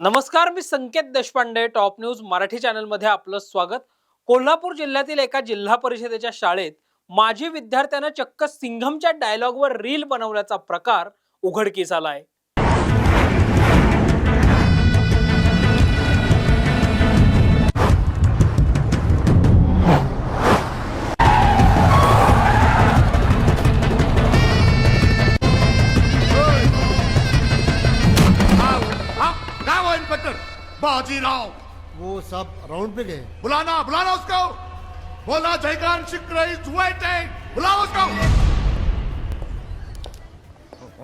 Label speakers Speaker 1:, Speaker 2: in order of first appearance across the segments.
Speaker 1: नमस्कार मी Sanket Deshpande top news Marathi चॅनलमध्ये आपलं स्वागत. कोल्हापूर जिल्ह्यातील एका जिल्हा परिषदेच्या शाळेत माजी विद्यार्थ्यानं चक्क सिंघमच्या डायलॉगवर रील बनवल्याचा प्रकार उघडकीस आलाय.
Speaker 2: आहे बाजीराव
Speaker 3: वो सब राउंड पे गए।
Speaker 2: बुलाना बुलाना उसको। बोला जयकान शिक्र इज़ वेटिंग बुलाओ उसको।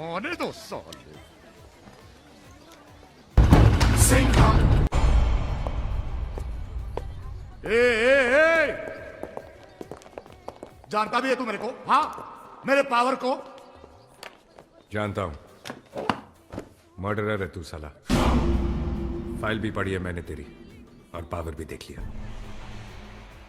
Speaker 2: आने दो साले। सिंघम ए ए ए। जानता भी है तू मेरे को? हाँ? मेरे पावर को?
Speaker 4: जानता हूँ। मर्डरर है तू साला। फाइल भी पढ़ी है मैंने तेरी और पावर भी देख लिया।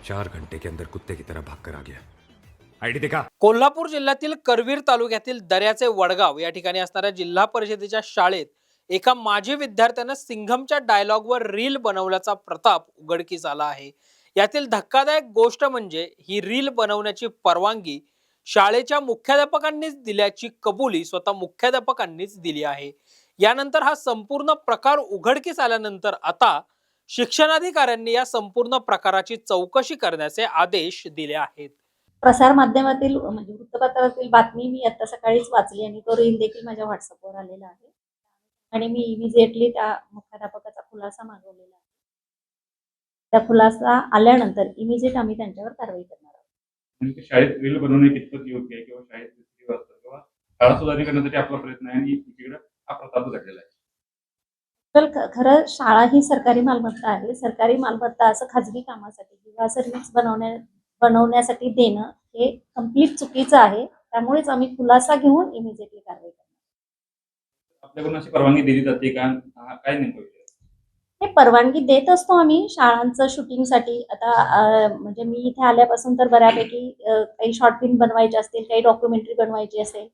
Speaker 4: चार घंटे के अंदर कुत्ते की तरह भाग कर आ गया। देखा।
Speaker 1: कोल्हापूर जिल्ह्यातील करवीर तालुक्यातील दर्याचे वडगाव या ठिकाणी असणाऱ्या जिल्हा परिषदेच्या शाळेत एका माजी विद्यार्थ्यानं सिंघमच्या डायलॉगवर रील बनवल्याचा प्रताप उघडकीस आला आहे. यातील धक्कादायक गोष्ट म्हणजे ही रील बनवण्याची परवानगी शाळेच्या मुख्याध्यापकांनीच दिल्याची कबुली स्वतः मुख्याध्यापकांनीच दिली आहे. यानंतर हा संपूर्ण प्रकार उघडकीस आल्यानंतर आता शिक्षणाधिकाऱ्यांनी या संपूर्ण प्रकाराची चौकशी करण्याचे आदेश दिले आहेत.
Speaker 5: प्रसार माध्यमातील म्हणजे वृत्तपत्रातील बातमी मी आता सकाळीच वाचली आणि तो रील देखील माझ्या व्हॉट्सअपवर आलेला आहे. आणि मी इमिजिएटली त्या मुख्याध्यापकाचा खुलासा मागवलेला आहे. त्या खुलासा आल्यानंतर इमिजिएट आम्ही त्यांच्यावर कारवाई करणार आहोत.
Speaker 6: शाळेत रील बनवणे कितपत योग्य आहे किंवा शाळेत किंवा शाळा सुधारणी करण्यासाठी आपला प्रयत्न आहे आणि प्रताप घडलेला आहे.
Speaker 5: तर खरं शाळा ही सरकारी मालमत्ता आहे. सरकारी मालमत्ता असं खाजगी कामासाठी किंवा असं बनवण्या बनवण्यासाठी देणं हे कंप्लीट चुकीचं आहे. त्यामुळेच आम्ही खुलासा घेऊन इमिजिएटली कारवाई करणार.
Speaker 6: आपल्याकडून अशी परवानगी दिली जाते का? हा काय नेमकं?
Speaker 5: हे परवानगी देत असतो आम्ही शाळांचं शूटिंगसाठी. आता म्हणजे मी इथे आल्यापासून तर बऱ्यापैकी काही शॉर्ट फिल्म बनवायचे असतील काही डॉक्युमेंटरी बनवायची असेल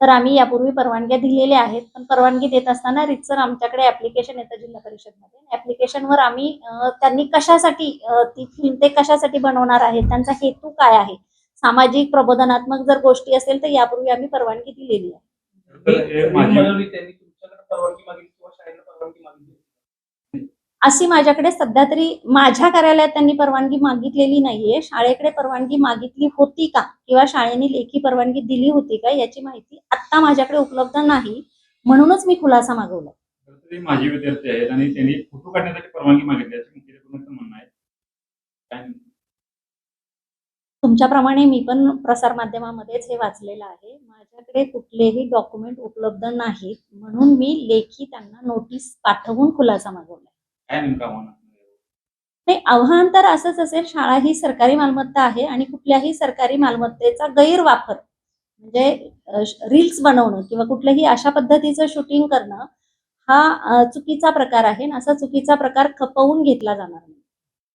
Speaker 5: तर आम्ही यापूर्वी परवानग्या दिलेल्या आहेत. पण परवानगी देत असताना रितसर आमच्याकडे ऍप्लिकेशन येतं जिल्हा परिषदमध्ये. ऍप्लिकेशनवर आम्ही त्यांनी कशासाठी ती फिल्म ते कशासाठी बनवणार आहेत त्यांचा हेतू काय आहे? सामाजिक प्रबोधनात्मक जर गोष्टी असेल तर यापूर्वी आम्ही परवानगी दिलेली आहे.
Speaker 6: तर माझी
Speaker 7: बनवली त्यांनी तुमच्याकडे परवानगी मागितली किंवा शाळेला परवानगी मागितली.
Speaker 5: अशी माझ्याकडे सध्या तरी माझ्या कार्यालयात त्यांनी परवानगी मागितलेली नाहीये. शाळेकडे परवानगी मागितली होती का? किंवा शाळेने लेखी परवानगी दिली होती का? याची माहिती आत्ता माझ्याकडे उपलब्ध नाही. म्हणूनच मी खुलासा मागवला
Speaker 6: माझे विद्यार्थी आहेत आणि त्यांनी फोटो काढण्यासाठी परवानगी मागितली म्हणणं आहे?
Speaker 5: तुमच्याप्रमाणे मी पण प्रसार माध्यमामध्येच हे वाचलेलं आहे. माझ्याकडे कुठलेही डॉक्युमेंट उपलब्ध नाहीत. म्हणून मी लेखी त्यांना नोटीस पाठवून खुलासा मागवला
Speaker 6: काय नेमकं आव्हान
Speaker 5: नाही आव्हान तर असंच असेल शाळा ही सरकारी मालमत्ता आहे आणि कुठल्याही सरकारी मालमत्तेचा गैरवापर म्हणजे रील्स बनवणं किंवा कुठल्याही अशा पद्धतीचं शूटिंग करणं हा चुकीचा प्रकार आहे आणि असा चुकीचा प्रकार खपवून घेतला जाणार नाही.